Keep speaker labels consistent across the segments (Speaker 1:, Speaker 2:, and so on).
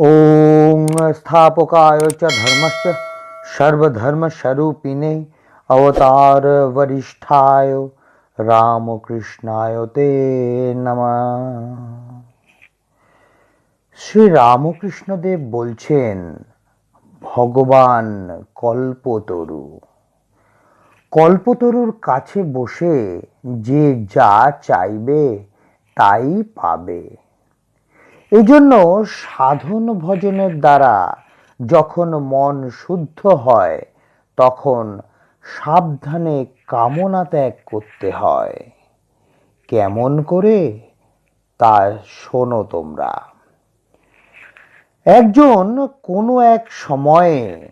Speaker 1: ॐ स्थापकाय च धर्मस्य सर्वधर्मस्वरूपिणे अवतारवरिष्ठाय রামকৃষ্ণায় তে নমঃ শ্রী রামকৃষ্ণদেব বলছেন ভগবান কল্পতরু কল্পতরুর কাছে বসে যে যা চাইবে তাই পাবে এই জন্য সাধন ভজনের দ্বারা যখন মন শুদ্ধ হয়, তখন সাবধানে কামনা ত্যাগ করতে হয়। কেমন করে? তা শোনো তোমরা। একজন কোনো এক সময়ে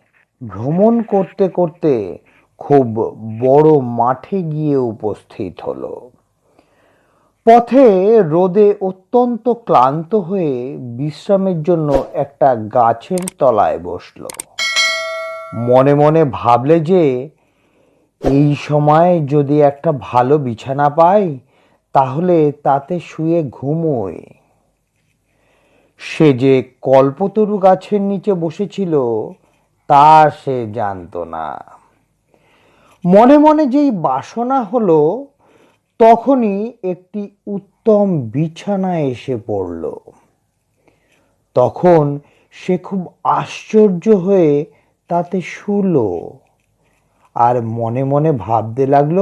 Speaker 1: ভ্রমণ করতে করতে খুব বড় মাঠে গিয়ে উপস্থিত হলো। পথে রোদে অত্যন্ত ক্লান্ত হয়ে বিশ্রামের জন্য একটা গাছের তলায় বসল। মনে মনে ভাবলে যে, এই সময় যদি একটা ভালো বিছানা পাই, তাহলে তাতে শুয়ে ঘুমোয় সে যে কল্পতরু গাছের নিচে বসেছিল, তা সে জানতো না। মনে মনে যেই বাসনা হলো তখনই একটি উত্তম বিছানা এসে পড়ল। তখন সে খুব আশ্চর্য হয়ে তাতে শুলো। আর মনে মনে ভাবতে লাগল,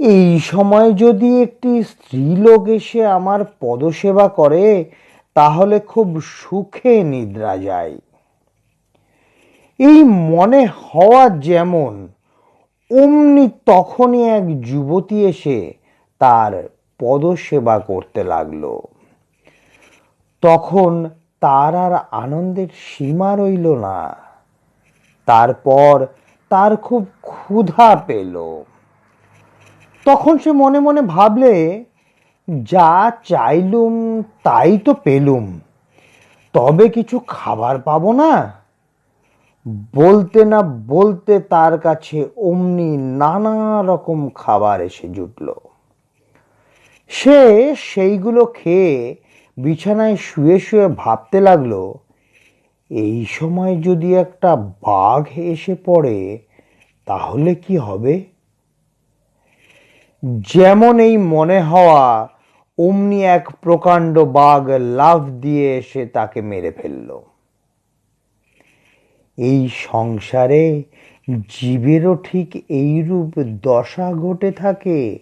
Speaker 1: এই সময় যদি একটি স্ত্রীলোক এসে আমার পদসেবা করে, তাহলে খুব সুখে নিদ্রা যায়। এই মনে হওয়া যেমন অমনি তখনই এক যুবতী এসে তার পদসেবা করতে লাগল। তখন তার আর আনন্দের সীমা রইল না। তারপর তার খুব ক্ষুধা পেল। তখন সে মনে মনে ভাবলে, যা চাইলুম, তাই তো পেলুম। তবে কিছু খাবার পাবো না? বলতে না বলতে তার কাছে অমনি নানা রকম খাবার এসে জুটল। সে সেইগুলো খেয়ে বিছানায় শুয়ে শুয়ে ভাবতে লাগল, এই সময় যদি একটা বাঘ এসে পড়ে, তাহলে কি হবে? যেমন এই মনে হওয়া, অমনি এক প্রকাণ্ড বাঘ লাফ দিয়ে এসে তাকে মেরে ফেলল। এই সংসারে জীবেরও ঠিক এইরূপ দশা ঘটে থাকে।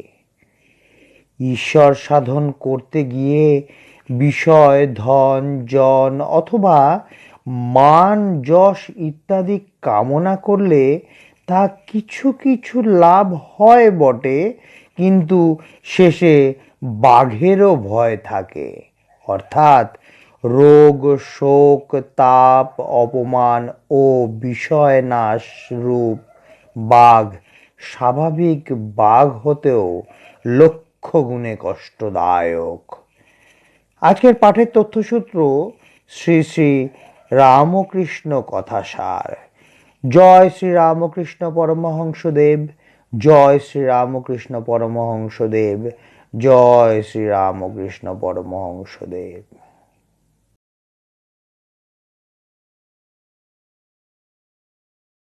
Speaker 1: ঈশ্বর সাধন করতে গিয়ে বিষয়, ধন, জন অথবা মান, যশ ইত্যাদি কামনা করলে তা কিছু কিছু লাভ হয় বটে, কিন্তু শেষে বাঘেরও ভয় থাকে। অর্থাৎ রোগ, শোক, তাপ, অপমান ও বিষয়নাশ রূপ বাঘ স্বাভাবিক বাঘ হতেও লক্ষ গুণে কষ্টদায়ক। আজকের পাঠের তথ্যসূত্র শ্রী শ্রী রামকৃষ্ণ কথাসার। জয় শ্রী রামকৃষ্ণ পরমহংসদেব, জয় শ্রী রামকৃষ্ণ পরমহংসদেব, জয় শ্রী রামকৃষ্ণ পরমহংসদেব।